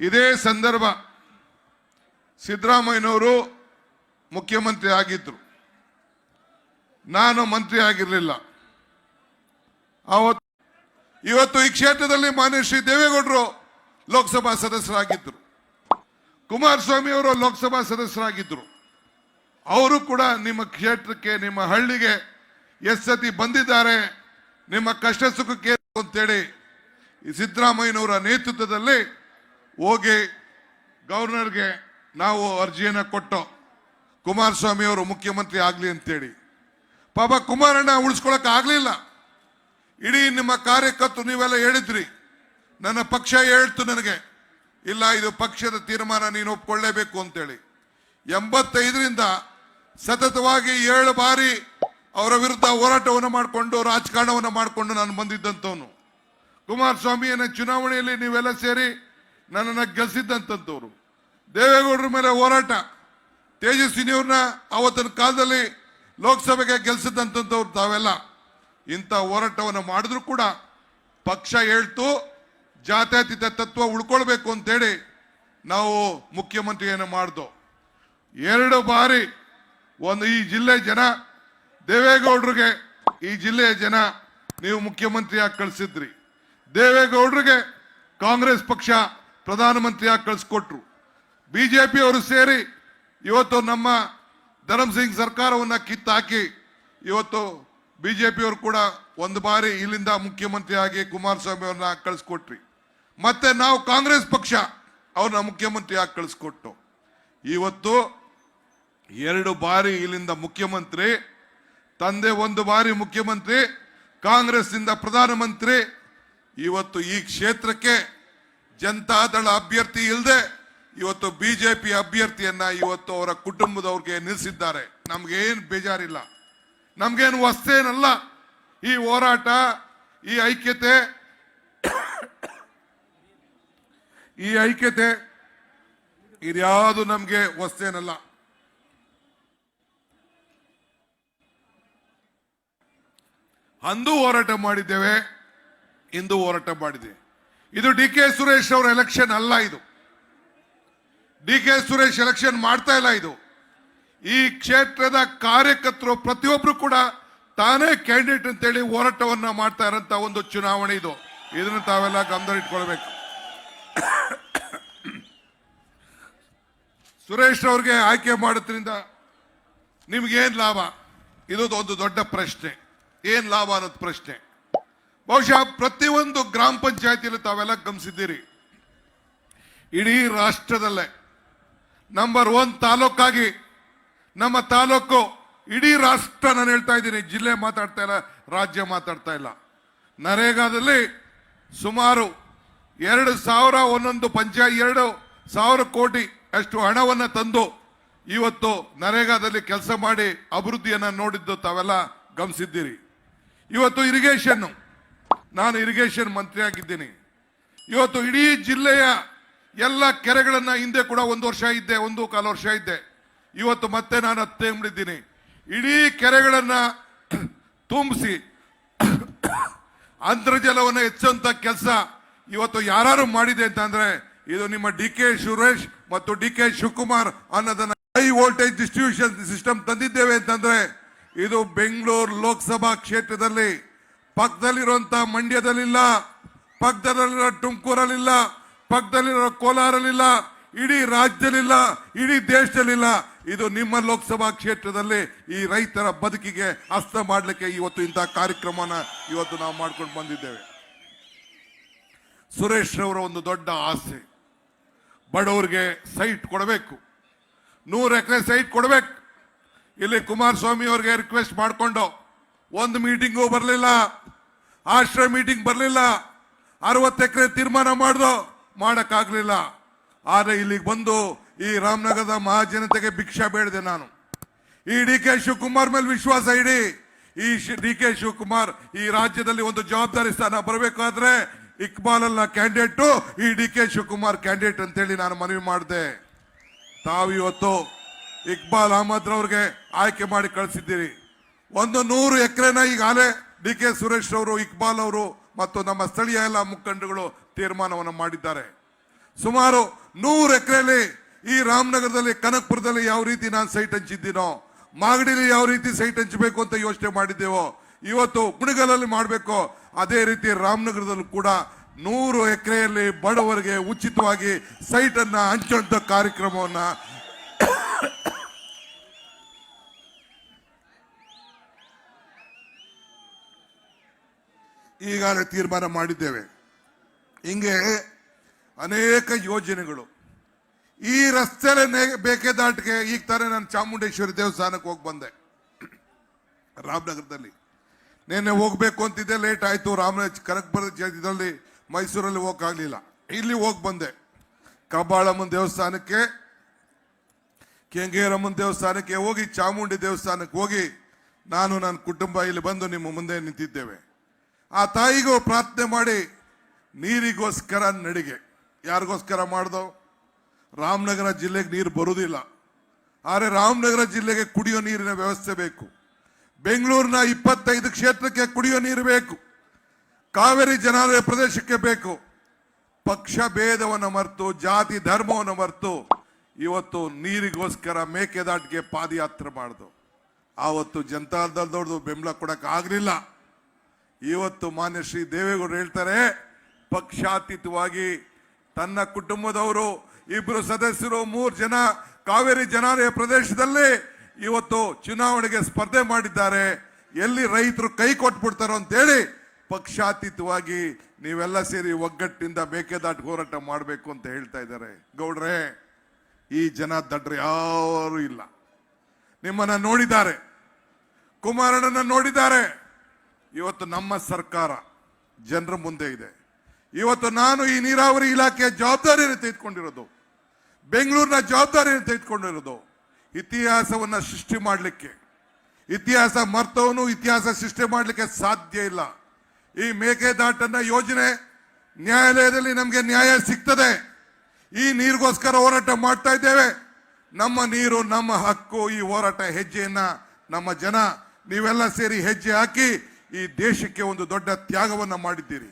ಇದೇ ಸಂದರ್ಭ ಸಿದ್ದರಾಮಯ್ಯನವರು ಮುಖ್ಯಮಂತ್ರಿ ಆಗಿದ್ರು. ನಾನು ಮಂತ್ರಿ ಆಗಿರಲಿಲ್ಲ. ಅವತ್ತು, ಇವತ್ತು ಈ ಕ್ಷೇತ್ರದಲ್ಲಿ ಮಾನ್ಯ ಶ್ರೀ ದೇವೇಗೌಡರು ಲೋಕಸಭಾ ಸದಸ್ಯರಾಗಿದ್ದರು ಕುಮಾರಸ್ವಾಮಿ ಅವರು ಲೋಕಸಭಾ ಸದಸ್ಯರಾಗಿದ್ದರು ಅವರು ಕೂಡ ನಿಮ್ಮ ಕ್ಷೇತ್ರಕ್ಕೆ, ನಿಮ್ಮ ಹಳ್ಳಿಗೆ ಎಷ್ಟು ಬಂದಿದ್ದಾರೆ. ನಿಮ್ಮ ಕಷ್ಟ ಸುಖಕ್ಕೆ ಅಂತೇಳಿ ಸಿದ್ದರಾಮಯ್ಯನವರ ನೇತೃತ್ವದಲ್ಲಿ ಹೋಗಿ ಗವರ್ನರ್ಗೆ ನಾವು ಅರ್ಜಿಯನ್ನು ಕೊಟ್ಟು ಕುಮಾರಸ್ವಾಮಿ ಅವರು ಮುಖ್ಯಮಂತ್ರಿ ಆಗಲಿ ಅಂತೇಳಿ. ಪಾಪ ಕುಮಾರಣ್ಣ ಉಳಿಸ್ಕೊಳಕ್ ಆಗಲಿಲ್ಲ. ಇಡೀ ನಿಮ್ಮ ಕಾರ್ಯಕರ್ತರು ನೀವೆಲ್ಲ ಹೇಳಿದ್ರಿ. ನನ್ನ ಪಕ್ಷ ಹೇಳ್ತು ನನಗೆ. ಇಲ್ಲ, ಇದು ಪಕ್ಷದ ತೀರ್ಮಾನ ನೀನು ಒಪ್ಕೊಳ್ಳೇಬೇಕು ಅಂತೇಳಿ. ಎಂಬತ್ತೈದರಿಂದ ಸತತವಾಗಿ ಏಳು ಬಾರಿ ಅವರ ವಿರುದ್ಧ ಹೋರಾಟವನ್ನು ಮಾಡಿಕೊಂಡು, ರಾಜಕಾರಣವನ್ನು ಮಾಡಿಕೊಂಡು ನಾನು ಬಂದಿದ್ದಂಥವನು. ಕುಮಾರಸ್ವಾಮಿಯನ್ನು ಚುನಾವಣೆಯಲ್ಲಿ ನೀವೆಲ್ಲ ಸೇರಿ ನನ್ನನ್ನು ಗೆಲ್ಸಿದ್ದಂಥವ್ರು ದೇವೇಗೌಡರ ಮೇಲೆ ಹೋರಾಟ. ತೇಜಸ್ವಿನಿಯವ್ರನ್ನ ಅವತ್ತಿನ ಕಾಲದಲ್ಲಿ ಲೋಕಸಭೆಗೆ ಗೆಲ್ಸಿದ್ದಂಥವ್ರು ತಾವೆಲ್ಲ. ಇಂಥ ಹೋರಾಟವನ್ನು ಮಾಡಿದ್ರು ಕೂಡ ಪಕ್ಷ ಹೇಳ್ತು, ಜಾತ್ಯತೀತ ತತ್ವ ಉಳ್ಕೊಳ್ಬೇಕು ಅಂತೇಳಿ ನಾವು ಮುಖ್ಯಮಂತ್ರಿಯನ್ನು ಮಾಡ್ದು. ಎರಡು ಬಾರಿ ಒಂದು ಈ ಜಿಲ್ಲೆ ಜನ, ದೇವೇಗೌಡರಿಗೆ ಈ ಜಿಲ್ಲೆಯ ಜನ ನೀವು ಮುಖ್ಯಮಂತ್ರಿಯಾಗಿ ಕಳಿಸಿದ್ರಿ. ದೇವೇಗೌಡರಿಗೆ ಕಾಂಗ್ರೆಸ್ ಪಕ್ಷ ಪ್ರಧಾನಮಂತ್ರಿಯಾಗಿ ಕಳಿಸ್ಕೊಟ್ರು. ಬಿಜೆಪಿ ಅವರು ಸೇರಿ ಇವತ್ತು ನಮ್ಮ ಧರಮ್ ಸಿಂಗ್ ಸರ್ಕಾರವನ್ನ ಕಿತ್ತಾಕಿ ಇವತ್ತು ಬಿಜೆಪಿಯವರು ಕೂಡ ಒಂದು ಬಾರಿ ಇಲ್ಲಿಂದ ಮುಖ್ಯಮಂತ್ರಿಯಾಗಿ ಕುಮಾರಸ್ವಾಮಿ ಅವ್ರನ್ನ ಕಳಿಸ್ಕೊಟ್ರಿ. ಮತ್ತೆ ನಾವು ಕಾಂಗ್ರೆಸ್ ಪಕ್ಷ ಅವ್ರನ್ನ ಮುಖ್ಯಮಂತ್ರಿಯಾಗಿ ಕಳಿಸ್ಕೊಟ್ಟು. ಇವತ್ತು ಎರಡು ಬಾರಿ ಇಲ್ಲಿಂದ ಮುಖ್ಯಮಂತ್ರಿ, ತಂದೆ ಒಂದು ಬಾರಿ ಮುಖ್ಯಮಂತ್ರಿ ಕಾಂಗ್ರೆಸ್ನಿಂದ ಪ್ರಧಾನಮಂತ್ರಿ. ಇವತ್ತು ಈ ಕ್ಷೇತ್ರಕ್ಕೆ ಜನತಾದಳ ಅಭ್ಯರ್ಥಿ ಇಲ್ಲದೆ ಇವತ್ತು ಬಿಜೆಪಿ ಅಭ್ಯರ್ಥಿಯನ್ನ ಇವತ್ತು ಅವರ ಕುಟುಂಬದವ್ರಿಗೆ ನಿಲ್ಲಿಸಿದ್ದಾರೆ. ನಮ್ಗೇನು ಬೇಜಾರಿಲ್ಲ. ನಮ್ಗೇನು ಹೊಸ್ತೇನಲ್ಲ. ಈ ಹೋರಾಟ, ಈ ಐಕ್ಯತೆ ಈ ಐಕ್ಯತೆ ಇದ್ಯಾವುದು ನಮ್ಗೆ ವಸ್ತೇನಲ್ಲ ಅಂದು ಹೋರಾಟ ಮಾಡಿದ್ದೇವೆ, ಇಂದು ಹೋರಾಟ ಮಾಡಿದ್ದೇವೆ ಇದು ಡಿ ಕೆ ಸುರೇಶ್ ಅವರ ಎಲೆಕ್ಷನ್ ಅಲ್ಲ ಇದು. ಡಿ ಕೆ ಸುರೇಶ್ ಎಲೆಕ್ಷನ್ ಮಾಡ್ತಾ ಇಲ್ಲ ಇದು. ಈ ಕ್ಷೇತ್ರದ ಕಾರ್ಯಕರ್ತರು ಪ್ರತಿಯೊಬ್ರು ಕೂಡ ತಾನೇ ಕ್ಯಾಂಡಿಡೇಟ್ ಅಂತೇಳಿ ಹೋರಾಟವನ್ನ ಮಾಡ್ತಾ ಇರೋಂತ ಒಂದು ಚುನಾವಣೆ ಇದು. ಇದನ್ನು ತಾವೆಲ್ಲ ಗಮನದಲ್ಲಿಟ್ಕೊಳ್ಬೇಕು. ಸುರೇಶ್ ಅವ್ರಿಗೆ ಆಯ್ಕೆ ಮಾಡೋದ್ರಿಂದ ನಿಮ್ಗೇನ್ ಲಾಭ? ಇದೊಂದು ದೊಡ್ಡ ಪ್ರಶ್ನೆ. ಏನ್ ಲಾಭ ಅನ್ನೋದು ಪ್ರಶ್ನೆ? ಬಹುಶಃ ಪ್ರತಿಯೊಂದು ಗ್ರಾಮ ಪಂಚಾಯತಿಯಲ್ಲಿ ತಾವೆಲ್ಲ ಗಮನಿಸಿದ್ದೀರಿ. ಇಡೀ ರಾಷ್ಟ್ರದಲ್ಲೇ ನಂಬರ್ ಒನ್ ತಾಲೂಕಾಗಿ ನಮ್ಮ ತಾಲೂಕು ಇಡೀ ರಾಷ್ಟ್ರ ನಾನು ಹೇಳ್ತಾ ಇದ್ದೀನಿ, ಜಿಲ್ಲೆ ಮಾತಾಡ್ತಾ ಇಲ್ಲ, ರಾಜ್ಯ ಮಾತಾಡ್ತಾ ಇಲ್ಲ. ನರೇಗಾದಲ್ಲಿ ಸುಮಾರು ಎರಡು ಸಾವಿರ ಒಂದೊಂದು ಪಂಚಾಯತ್, ಎರಡು ಸಾವಿರ ಕೋಟಿ ಅಷ್ಟು ಹಣವನ್ನು ತಂದು ಇವತ್ತು ನರೇಗಾದಲ್ಲಿ ಕೆಲಸ ಮಾಡಿ ಅಭಿವೃದ್ಧಿಯನ್ನು ನೋಡಿದ್ದು ತಾವೆಲ್ಲ ಗಮನಿಸಿದ್ದೀರಿ. ಇವತ್ತು ಇರಿಗೇಷನ್ ನಾನು ಇರಿಗೇಷನ್ ಮಂತ್ರಿ ಆಗಿದ್ದೀನಿ. ಇವತ್ತು ಇಡೀ ಜಿಲ್ಲೆಯ ಎಲ್ಲ ಕೆರೆಗಳನ್ನು ಹಿಂದೆ ಕೂಡ ಒಂದು ವರ್ಷ ಇದ್ದೆ, ಒಂದು ಕಾಲು ವರ್ಷ ಇದ್ದೆ. ಇವತ್ತು ಮತ್ತೆ ನಾನು ಹತ್ತೆ ಮಾಡಿದ್ದೀನಿ. ಇಡೀ ಕೆರೆಗಳನ್ನು ತುಂಬಿಸಿ ಅಂತರ್ಜಲವನ್ನು ಹೆಚ್ಚುವಂತ ಕೆಲಸ ಇವತ್ತು ಯಾರು ಮಾಡಿದೆ ಅಂತಂದ್ರೆ ಇದು ನಿಮ್ಮ ಡಿ ಕೆ ಸುರೇಶ್ ಮತ್ತು ಡಿ ಕೆ ಶಿವಕುಮಾರ್ ಅನ್ನೋದನ್ನ ಹೈ ವೋಲ್ಟೇಜ್ ಡಿಸ್ಟ್ರಿಬ್ಯೂಷನ್ ಸಿಸ್ಟಮ್ ತಂದಿದ್ದೇವೆ ಅಂತಂದ್ರೆ ಇದು ಬೆಂಗಳೂರು ಲೋಕಸಭಾ ಕ್ಷೇತ್ರದಲ್ಲಿ ಪಕ್ಕದಲ್ಲಿರುವಂತ ಮಂಡ್ಯದಲ್ಲಿಲ್ಲ ಪಕ್ಕದಲ್ಲಿರೋ ತುಮಕೂರಲ್ಲಿಲ್ಲ ಪಕ್ಕದಲ್ಲಿರೋ ಕೋಲಾರಲ್ಲಿಲ್ಲ, ಇಡೀ ರಾಜ್ಯದಲ್ಲಿಲ್ಲ, ಇಡೀ ದೇಶದಲ್ಲಿಲ್ಲ. ಇದು ನಿಮ್ಮ ಲೋಕಸಭಾ ಕ್ಷೇತ್ರದಲ್ಲಿ ಈ ರೈತರ ಬದುಕಿಗೆ ಅಸ್ತ ಮಾಡಲಿಕ್ಕೆ ಇವತ್ತು ಇಂತಹ ಕಾರ್ಯಕ್ರಮನ ಇವತ್ತು ನಾವು ಮಾಡ್ಕೊಂಡು ಬಂದಿದ್ದೇವೆ. ಸುರೇಶ್ ಅವರ ಒಂದು ದೊಡ್ಡ ಆಸೆ. ಬಡವರಿಗೆ ಸೈಟ್ ಕೊಡಬೇಕು. ನೂರು ಎಕರೆ ಸೈಟ್ ಕೊಡಬೇಕು. ಇಲ್ಲಿ ಕುಮಾರಸ್ವಾಮಿ ಅವ್ರಿಗೆ ರಿಕ್ವೆಸ್ಟ್ ಮಾಡಿಕೊಂಡು, ಒಂದು ಮೀಟಿಂಗು ಬರಲಿಲ್ಲ. ಆಶ್ರಯ ಮೀಟಿಂಗ್ ಬರಲಿಲ್ಲ. ಅರವತ್ತು ಎಕರೆ ತೀರ್ಮಾನ ಮಾಡ್ದು, ಮಾಡೋಕ್ಕಾಗಲಿಲ್ಲ. ಆದರೆ ಇಲ್ಲಿಗೆ ಬಂದು ಈ ರಾಮನಗರದ ಮಹಾಜನತೆಗೆ ಭಿಕ್ಷಾ ಬೇಡಿದೆ ನಾನು. ಈ ಡಿ ಕೆ ಶಿವಕುಮಾರ್ ಮೇಲೆ ವಿಶ್ವಾಸ ಇಡಿ. ಈ ಡಿ ಕೆ ಶಿವಕುಮಾರ್ ಈ ರಾಜ್ಯದಲ್ಲಿ ಒಂದು ಜವಾಬ್ದಾರಿ ಸ್ಥಾನ ಬರಬೇಕಾದ್ರೆ ಇಕ್ಬಾಲ್ ಅಲ್ಲ ಕ್ಯಾಂಡಿಡೇಟ್, ಈ ಡಿ ಕೆ ಶಿವಕುಮಾರ್ ಕ್ಯಾಂಡಿಡೇಟ್ ಅಂತೇಳಿ ನಾನು ಮನವಿ ಮಾಡಿದೆ. ತಾವು ಇವತ್ತು ಇಕ್ಬಾಲ್ ಅಹಮದ್ ರವ್ರಿಗೆ ಆಯ್ಕೆ ಮಾಡಿ ಕಳಿಸಿದ್ದೀರಿ. ಒಂದು ನೂರು ಎಕರೆನ ಈಗಾಗಲೇ ಡಿ ಕೆ ಸುರೇಶ್ ಅವರು, ಇಕ್ಬಾಲ್ ಅವರು ಮತ್ತು ನಮ್ಮ ಸ್ಥಳೀಯ ಎಲ್ಲ ಮುಖಂಡಗಳು ತೀರ್ಮಾನವನ್ನು ಮಾಡಿದ್ದಾರೆ. ಸುಮಾರು ನೂರು ಎಕರೆಯಲ್ಲಿ ಈ ರಾಮನಗರದಲ್ಲಿ, ಕನಕಪುರದಲ್ಲಿ ಯಾವ ರೀತಿ ನಾನು ಸೈಟ್ ಹಂಚಿದ್ದೀನೋ, ಮಾಗಡಿಲಿ ಯಾವ ರೀತಿ ಸೈಟ್ ಹಂಚಬೇಕು ಅಂತ ಯೋಚನೆ ಮಾಡಿದ್ದೇವೋ, ಇವತ್ತು ಕುಣಗಲಲ್ಲಿ ಮಾಡಬೇಕು, ಅದೇ ರೀತಿ ರಾಮನಗರದಲ್ಲೂ ಕೂಡ ನೂರು ಎಕರೆಯಲ್ಲಿ ಬಡವರಿಗೆ ಉಚಿತವಾಗಿ ಸೈಟನ್ನು ಹಂಚುವಂಥ ಕಾರ್ಯಕ್ರಮವನ್ನು ಕಾರ್ಯಕ್ರಮವನ್ನ ಈಗಾಗಲೇ ತೀರ್ಮಾನ ಮಾಡಿದ್ದೇವೆ. ಹಿಂಗೆ ಅನೇಕ ಯೋಜನೆಗಳು. ಈ ರಸ್ತೆಲೇ ಬೇಕೆ ದಾಟಿಗೆ ಈಗ ತಾನೇ ನಾನು ಚಾಮುಂಡೇಶ್ವರಿ ದೇವಸ್ಥಾನಕ್ಕೆ ಹೋಗಿ ಬಂದೆ. ರಾಮನಗರದಲ್ಲಿ. ನಿನ್ನೆ ಹೋಗ್ಬೇಕು ಅಂತಿದ್ದೆ, ಲೇಟ್ ಆಯ್ತು. ರಾಮನ ಕನಕಪುರ ಇದರಲ್ಲಿ ಮೈಸೂರಲ್ಲಿ ಹೋಗಕ್ಕಾಗಲಿಲ್ಲ. ಇಲ್ಲಿ ಹೋಗಿ ಬಂದೆ. ಕಬ್ಬಾಳಮ್ಮನ ದೇವಸ್ಥಾನಕ್ಕೆ, ಕೆಂಗೇರಮ್ಮನ ದೇವಸ್ಥಾನಕ್ಕೆ ಹೋಗಿ, ಚಾಮುಂಡಿ ದೇವಸ್ಥಾನಕ್ಕೆ ಹೋಗಿ ನಾನು ನನ್ನ ಕುಟುಂಬ ಇಲ್ಲಿ ಬಂದು ನಿಮ್ಮ ಮುಂದೆ ನಿಂತಿದ್ದೇವೆ. ಆ ತಾಯಿಗೂ ಪ್ರಾರ್ಥನೆ ಮಾಡಿ ನೀರಿಗೋಸ್ಕರ ನಡಿಗೆ. ಯಾರಿಗೋಸ್ಕರ ಮಾಡ್ದೋ? ರಾಮನಗರ ಜಿಲ್ಲೆಗೆ ನೀರು ಬರುವುದಿಲ್ಲ. ಆದರೆ ರಾಮನಗರ ಜಿಲ್ಲೆಗೆ ಕುಡಿಯೋ ನೀರಿನ ವ್ಯವಸ್ಥೆ ಬೇಕು. ಬೆಂಗಳೂರಿನ ಇಪ್ಪತ್ತೈದು ಕ್ಷೇತ್ರಕ್ಕೆ ಕುಡಿಯೋ ನೀರು ಬೇಕು. ಕಾವೇರಿ ಜನಾಲಯ ಪ್ರದೇಶಕ್ಕೆ ಬೇಕು. ಪಕ್ಷ ಭೇದವನ್ನು ಮರೆತು, ಜಾತಿ ಧರ್ಮವನ್ನು ಮರೆತು ಇವತ್ತು ನೀರಿಗೋಸ್ಕರ ಮೇಕೆದಾಟಿಗೆ ಪಾದಯಾತ್ರೆ ಮಾಡ್ದು. ಆವತ್ತು ಜನತಾದಳದವ್ರದ್ದು ಬೆಂಬಲ ಕೊಡೋಕ್ಕಾಗಲಿಲ್ಲ. ಇವತ್ತು ಮಾನ್ಯ ಶ್ರೀ ದೇವೇಗೌಡರು ಹೇಳ್ತಾರೆ, ಪಕ್ಷಾತೀತವಾಗಿ ತನ್ನ ಕುಟುಂಬದವರು ಇಬ್ಬರು ಸದಸ್ಯರು ಮೂರು ಜನ ಕಾವೇರಿ ಜನಾಲಯ ಪ್ರದೇಶದಲ್ಲಿ ಇವತ್ತು ಚುನಾವಣೆಗೆ ಸ್ಪರ್ಧೆ ಮಾಡಿದ್ದಾರೆ. ಎಲ್ಲಿ ರೈತರು ಕೈ ಕೊಟ್ಬಿಡ್ತಾರೋ ಅಂತೇಳಿ ಪಕ್ಷಾತೀತವಾಗಿ ನೀವೆಲ್ಲ ಸೇರಿ ಒಗ್ಗಟ್ಟಿನಿಂದ ಬೇಕೆದಾಟ್ ಹೋರಾಟ ಮಾಡಬೇಕು ಅಂತ ಹೇಳ್ತಾ ಇದ್ದಾರೆ. ಗೌಡ್ರೆ, ಈ ಜನ ದಡ್ರು ಯಾರು ಇಲ್ಲ. ನಿಮ್ಮನ್ನ ನೋಡಿದ್ದಾರೆ. ಕುಮಾರಣ್ಣನ ನೋಡಿದ್ದಾರೆ. ಇವತ್ತು ನಮ್ಮ ಸರ್ಕಾರ ಜನರ ಮುಂದೆ ಇದೆ. ಇವತ್ತು ನಾನು ಈ ನೀರಾವರಿ ಇಲಾಖೆಯ ಜವಾಬ್ದಾರಿಯನ್ನು ತೆಗೆದುಕೊಂಡಿರೋದು, ಬೆಂಗಳೂರಿನ ಜವಾಬ್ದಾರಿಯನ್ನು ತೆಗೆದುಕೊಂಡಿರೋದು, ಇತಿಹಾಸವನ್ನು ಸೃಷ್ಟಿ ಮಾಡಲಿಕ್ಕೆ. ಇತಿಹಾಸ ಮರ್ತವನು ಇತಿಹಾಸ ಸೃಷ್ಟಿ ಮಾಡಲಿಕ್ಕೆ ಸಾಧ್ಯ ಇಲ್ಲ. ಈ ಮೇಕೆದಾಟನ್ನ ಯೋಜನೆ ನ್ಯಾಯಾಲಯದಲ್ಲಿ ನಮಗೆ ನ್ಯಾಯ ಸಿಗ್ತದೆ. ಈ ನೀರಿಗೋಸ್ಕರ ಹೋರಾಟ ಮಾಡ್ತಾ ಇದ್ದೇವೆ. ನಮ್ಮ ನೀರು, ನಮ್ಮ ಹಕ್ಕು, ಈ ಹೋರಾಟ ಹೆಜ್ಜೆಯನ್ನ ನಮ್ಮ ಜನ, ನೀವೆಲ್ಲ ಸೇರಿ ಹೆಜ್ಜೆ ಹಾಕಿ ಈ ದೇಶಕ್ಕೆ ಒಂದು ದೊಡ್ಡ ತ್ಯಾಗವನ್ನು ಮಾಡಿದ್ದೀರಿ.